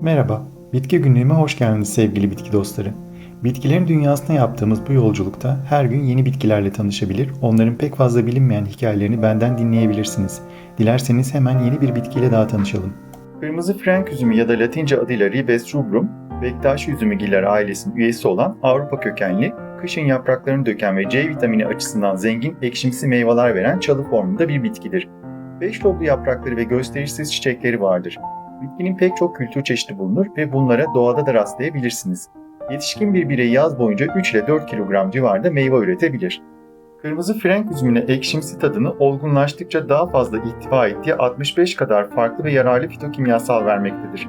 Merhaba, Bitki Günlüğü'me hoş geldiniz sevgili bitki dostları. Bitkilerin dünyasına yaptığımız bu yolculukta her gün yeni bitkilerle tanışabilir, onların pek fazla bilinmeyen hikayelerini benden dinleyebilirsiniz. Dilerseniz hemen yeni bir bitkiyle daha tanışalım. Kırmızı frenk üzümü ya da latince adıyla Ribes rubrum, Bektaş üzümügiller ailesinin üyesi olan Avrupa kökenli, kışın yapraklarını döken ve C vitamini açısından zengin ekşimsi meyveler veren çalı formunda bir bitkidir. Beş loblu yaprakları ve gösterişsiz çiçekleri vardır. Bitkinin pek çok kültür çeşidi bulunur ve bunlara doğada da rastlayabilirsiniz. Yetişkin bir birey yaz boyunca 3 ile 4 kilogram civarında meyve üretebilir. Kırmızı frenk üzümüne ekşimsi tadını olgunlaştıkça daha fazla ihtiva ettiği 65 kadar farklı ve yararlı fitokimyasal vermektedir.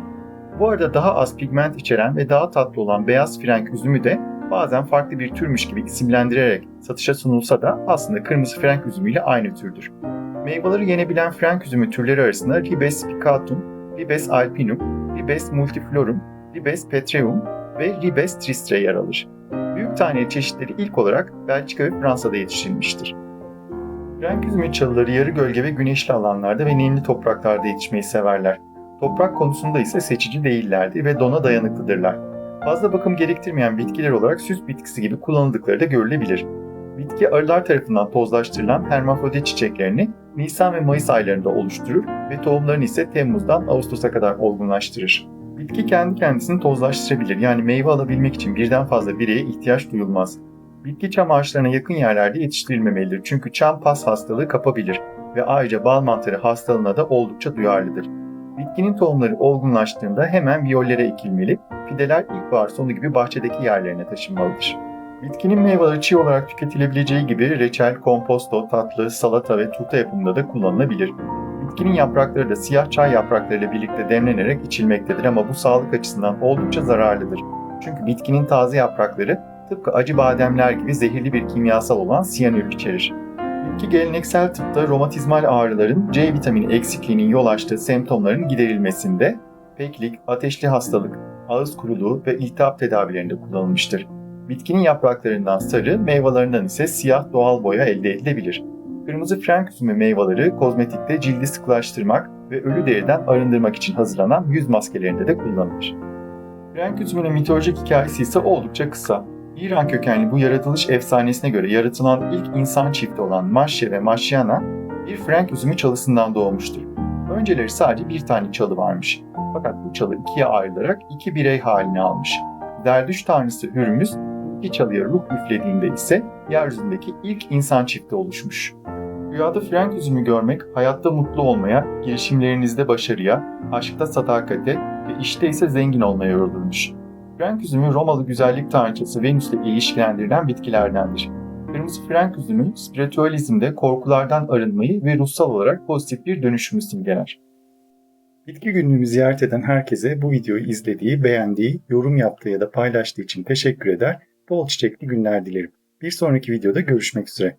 Bu arada daha az pigment içeren ve daha tatlı olan beyaz frenk üzümü de bazen farklı bir türmüş gibi isimlendirerek satışa sunulsa da aslında kırmızı frenk üzümüyle aynı türdür. Meyveleri yenebilen frenk üzümü türleri arasında Ribes picatum, Ribes alpinum, Ribes multiflorum, Ribes petreum ve Ribes tristre yer alır. Büyük taneli çeşitleri ilk olarak Belçika ve Fransa'da yetiştirilmiştir. Renk üzümü çalıları yarı gölge ve güneşli alanlarda ve nemli topraklarda yetişmeyi severler. Toprak konusunda ise seçici değillerdir ve dona dayanıklıdırlar. Fazla bakım gerektirmeyen bitkiler olarak süs bitkisi gibi kullanıldıkları da görülebilir. Bitki arılar tarafından tozlaştırılan hermafrodit çiçeklerini Nisan ve Mayıs aylarında oluşturur ve tohumlarını ise Temmuz'dan Ağustos'a kadar olgunlaştırır. Bitki kendi kendisini tozlaştırabilir yani meyve alabilmek için birden fazla bireye ihtiyaç duyulmaz. Bitki çam ağaçlarına yakın yerlerde yetiştirilmemelidir çünkü çam pas hastalığı kapabilir ve ayrıca bal mantarı hastalığına da oldukça duyarlıdır. Bitkinin tohumları olgunlaştığında hemen viyollere ekilmeli, fideler ilkbahar sonu gibi bahçedeki yerlerine taşınmalıdır. Bitkinin meyveleri çiğ olarak tüketilebileceği gibi reçel, komposto, tatlı, salata ve turta yapımında da kullanılabilir. Bitkinin yaprakları da siyah çay yapraklarıyla birlikte demlenerek içilmektedir ama bu sağlık açısından oldukça zararlıdır. Çünkü bitkinin taze yaprakları tıpkı acı bademler gibi zehirli bir kimyasal olan siyanür içerir. Bitki geleneksel tıpta romatizmal ağrıların C vitamini eksikliğinin yol açtığı semptomların giderilmesinde, peklik, ateşli hastalık, ağız kuruluğu ve iltihap tedavilerinde kullanılmıştır. Bitkinin yapraklarından sarı, meyvelerinden ise siyah doğal boya elde edilebilir. Kırmızı frenk üzümü meyveleri kozmetikte cildi sıkılaştırmak ve ölü deriden arındırmak için hazırlanan yüz maskelerinde de kullanılır. Frenk üzümünün mitolojik hikayesi ise oldukça kısa. İran kökenli bu yaratılış efsanesine göre yaratılan ilk insan çifti olan Maşye ve Maşyana bir frenk üzümü çalısından doğmuştur. Önceleri sadece bir tane çalı varmış. Fakat bu çalı ikiye ayrılarak iki birey halini almış. Zerdüş tanrısı Hürmüz iki çalıya ruh üflediğinde ise yeryüzündeki ilk insan çifti oluşmuş. Rüyada frenk üzümü görmek hayatta mutlu olmaya, girişimlerinizde başarıya, aşkta sadakate ve işte ise zengin olmaya yorulmuş. Frenk üzümü Romalı güzellik tanrıçası Venüs'le ilişkilendirilen bitkilerdendir. Kırmızı frenk üzümü spiritüalizmde korkulardan arınmayı ve ruhsal olarak pozitif bir dönüşümü simgeler. Bitki günlüğümü ziyaret eden herkese bu videoyu izlediği, beğendiği, yorum yaptığı ya da paylaştığı için teşekkür eder, bol çiçekli günler dilerim. Bir sonraki videoda görüşmek üzere.